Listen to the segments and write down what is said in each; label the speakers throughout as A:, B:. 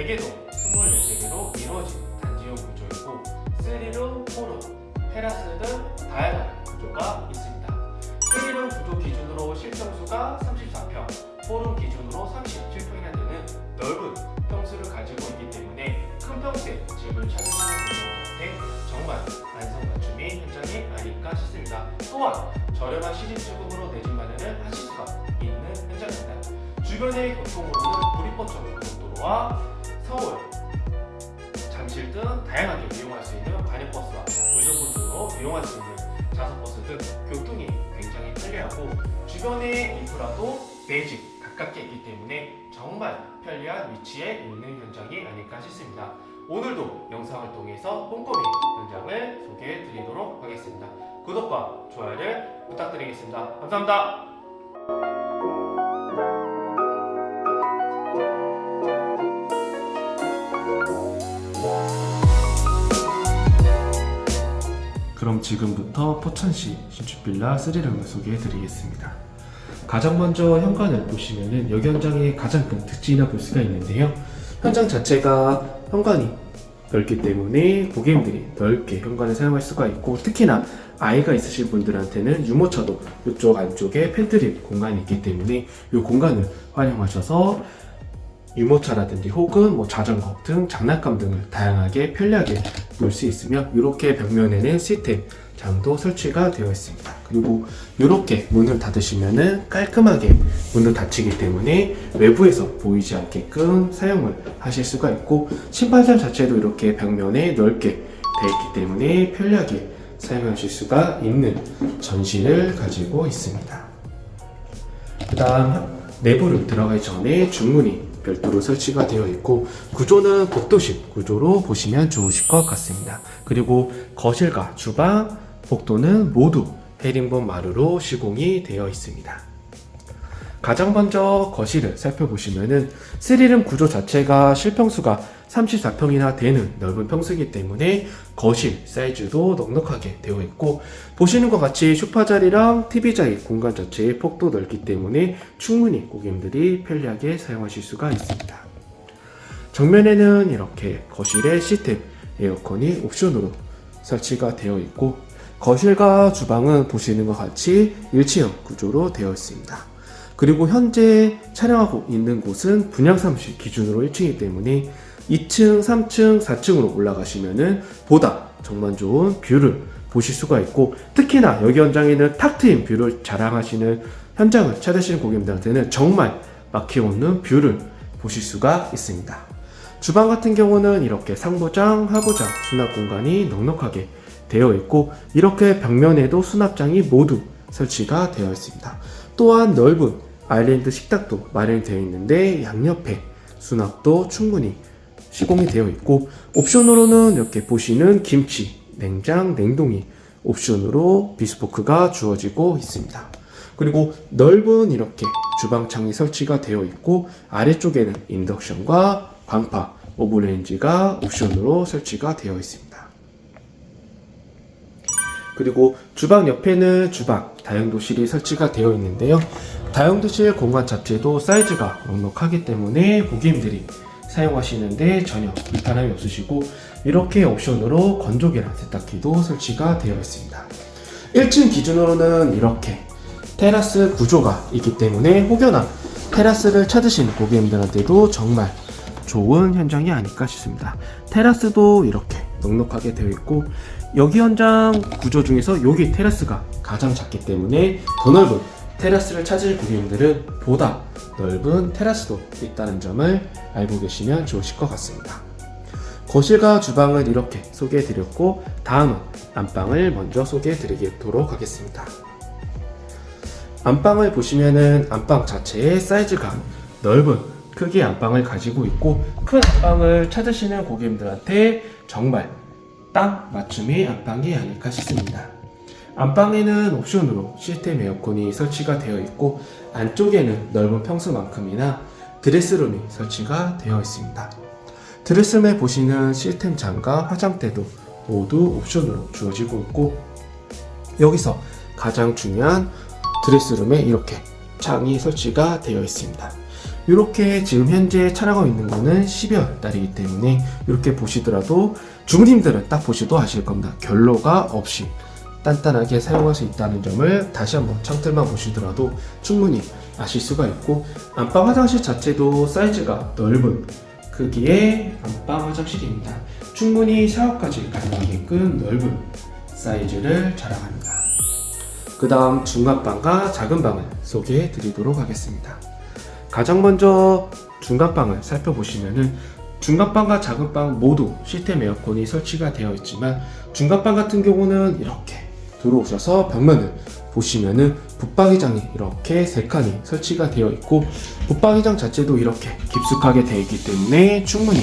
A: 3개도 24개로 이루어진 단지형 구조이고 3룸, 4룸, 테라스 등 다양한 구조가 있습니다. 3룸 구조 기준으로 실평수가 34평, 4룸 기준으로 37평이나 되는 넓은 평수를 가지고 있기 때문에 큰 평수의 집을 찾으시는 분들한테 정말 안성맞춤이 현장이 아닐까 싶습니다. 또한 저렴한 시즌 수급으로 내집마련을 하실 수가 있는 현장입니다. 주변의 교통으로는 불입법적 고속도로와 서울, 잠실 등 다양하게 이용할 수 있는 관역버스와 의정부 등으로 이용할 수 있는 자석버스 등 교통이 굉장히 편리하고 주변의 인프라도 매집 가깝게 있기 때문에 정말 편리한 위치에 있는 현장이 아닐까 싶습니다. 오늘도 영상을 통해서 꼼꼼히 현장을 소개해 드리도록 하겠습니다. 구독과 좋아요를 부탁드리겠습니다. 감사합니다. 그럼 지금부터 포천시 신축빌라 3룸을 소개해 드리겠습니다. 가장 먼저 현관을 보시면은 여기 현장의 가장 큰 특징이라 볼 수가 있는데요. 현장 자체가 현관이 넓기 때문에 고객님들이 넓게 현관을 사용할 수가 있고 특히나 아이가 있으신 분들한테는 유모차도 이쪽 안쪽에 팬트리 공간이 있기 때문에 이 공간을 활용하셔서 유모차라든지 혹은 뭐 자전거 등 장난감 등을 다양하게 편리하게 놓을 수 있으며 이렇게 벽면에는 시스템 장도 설치가 되어 있습니다. 그리고 이렇게 문을 닫으시면은 깔끔하게 문을 닫히기 때문에 외부에서 보이지 않게끔 사용을 하실 수가 있고 신발장 자체도 이렇게 벽면에 넓게 되어 있기 때문에 편리하게 사용하실 수가 있는 전시를 가지고 있습니다. 그 다음 내부를 들어가기 전에 중문이 별도로 설치가 되어 있고 구조는 복도식 구조로 보시면 좋으실 것 같습니다. 그리고 거실과 주방, 복도는 모두 헤링본 마루로 시공이 되어 있습니다. 가장 먼저 거실을 살펴보시면은 3룸 구조 자체가 실평수가 34평이나 되는 넓은 평수이기 때문에 거실 사이즈도 넉넉하게 되어 있고 보시는 것 같이 소파 자리랑 TV 자리 공간 자체의 폭도 넓기 때문에 충분히 고객님들이 편리하게 사용하실 수가 있습니다. 정면에는 이렇게 거실에 시스템 에어컨이 옵션으로 설치가 되어 있고 거실과 주방은 보시는 것 같이 일체형 구조로 되어 있습니다. 그리고 현재 촬영하고 있는 곳은 분양 사무실 기준으로 1층이기 때문에 2층, 3층, 4층으로 올라가시면은 보다 정말 좋은 뷰를 보실 수가 있고 특히나 여기 현장에는 탁 트인 뷰를 자랑하시는 현장을 찾으시는 고객님들한테는 정말 막힘없는 뷰를 보실 수가 있습니다. 주방 같은 경우는 이렇게 상부장, 하부장, 수납 공간이 넉넉하게 되어 있고 이렇게 벽면에도 수납장이 모두 설치가 되어 있습니다. 또한 넓은 아일랜드 식탁도 마련되어 있는데 양옆에 수납도 충분히 시공이 되어 있고 옵션으로는 이렇게 보시는 김치, 냉장, 냉동이 옵션으로 비스포크가 주어지고 있습니다. 그리고 넓은 이렇게 주방창이 설치가 되어 있고 아래쪽에는 인덕션과 광파, 오븐레인지가 옵션으로 설치가 되어 있습니다. 그리고 주방 옆에는 주방 다용도실이 설치가 되어 있는데요. 다용도실 공간 자체도 사이즈가 넉넉하기 때문에 고객님들이 사용하시는데 전혀 불편함이 없으시고 이렇게 옵션으로 건조기랑 세탁기도 설치가 되어 있습니다. 1층 기준으로는 이렇게 테라스 구조가 있기 때문에 혹여나 테라스를 찾으시는 고객님들한테도 정말 좋은 현장이 아닐까 싶습니다. 테라스도 이렇게 넉넉하게 되어 있고 여기 현장 구조 중에서 여기 테라스가 가장 작기 때문에 더 넓은 테라스를 찾을 고객님들은 보다 넓은 테라스도 있다는 점을 알고 계시면 좋으실 것 같습니다. 거실과 주방을 이렇게 소개해 드렸고 다음은 안방을 먼저 소개해 드리도록 하겠습니다. 안방을 보시면은 안방 자체의 사이즈가 넓은 크기의 안방을 가지고 있고 큰 안방을 찾으시는 고객님들한테 정말 딱 맞춤의 안방이 아닐까 싶습니다. 안방에는 옵션으로 시스템 에어컨이 설치가 되어 있고 안쪽에는 넓은 평수만큼이나 드레스룸이 설치가 되어 있습니다. 드레스룸에 보시는 시스템 장과 화장대도 모두 옵션으로 주어지고 있고 여기서 가장 중요한 드레스룸에 이렇게 창이 설치가 되어 있습니다. 이렇게 지금 현재 촬영하고 있는 거는 12월 달이기 때문에 이렇게 보시더라도 주부님들은 딱 보셔도 아실 겁니다. 결로가 없이 단단하게 사용할 수 있다는 점을 다시 한번 창틀만 보시더라도 충분히 아실 수가 있고 안방 화장실 자체도 사이즈가 넓은 크기의 안방 화장실입니다. 충분히 샤워까지 가능하게끔 넓은 사이즈를 자랑합니다. 그 다음 중간방과 작은 방을 소개해 드리도록 하겠습니다. 가장 먼저 중간방을 살펴보시면은 중간방과 작은 방 모두 시스템 에어컨이 설치가 되어 있지만 중간방 같은 경우는 이렇게 들어오셔서 벽면을 보시면은 붙박이장이 이렇게 세 칸이 설치가 되어 있고 붙박이장 자체도 이렇게 깊숙하게 되어 있기 때문에 충분히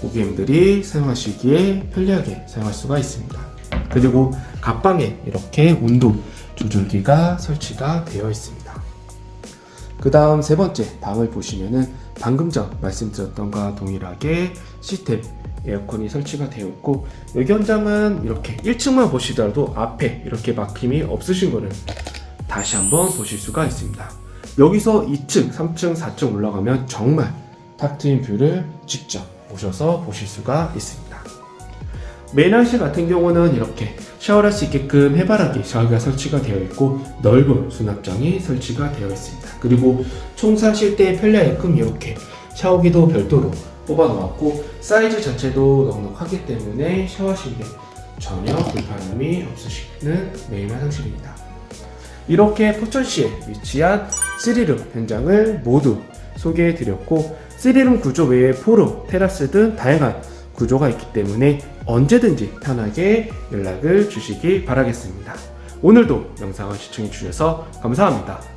A: 고객님들이 사용하시기에 편리하게 사용할 수가 있습니다. 그리고 갑방에 이렇게 온도 조절기가 설치가 되어 있습니다. 그 다음 세 번째 방을 보시면은 방금 전 말씀드렸던 것과 동일하게 시스템 에어컨이 설치가 되어 있고 여기 현장은 이렇게 1층만 보시더라도 앞에 이렇게 막힘이 없으신 거를 다시 한번 보실 수가 있습니다. 여기서 2층, 3층, 4층 올라가면 정말 탁 트인 뷰를 직접 오셔서 보실 수가 있습니다. 메인화실 같은 경우는 이렇게 샤워를 할수 있게끔 해바라기 샤워기가 설치가 되어 있고 넓은 수납장이 설치가 되어 있습니다. 그리고 청소하실 때 편리하게끔 이렇게 샤워기도 별도로 뽑아 놓았고 사이즈 자체도 넉넉하기 때문에 샤워하실 때 전혀 불편함이 없으시는 메인 화장실입니다. 이렇게 포천시에 위치한 스리룸 현장을 모두 소개해 드렸고 스리룸 구조 외에 포룸, 테라스 등 다양한 구조가 있기 때문에 언제든지 편하게 연락을 주시기 바라겠습니다. 오늘도 영상을 시청해 주셔서 감사합니다.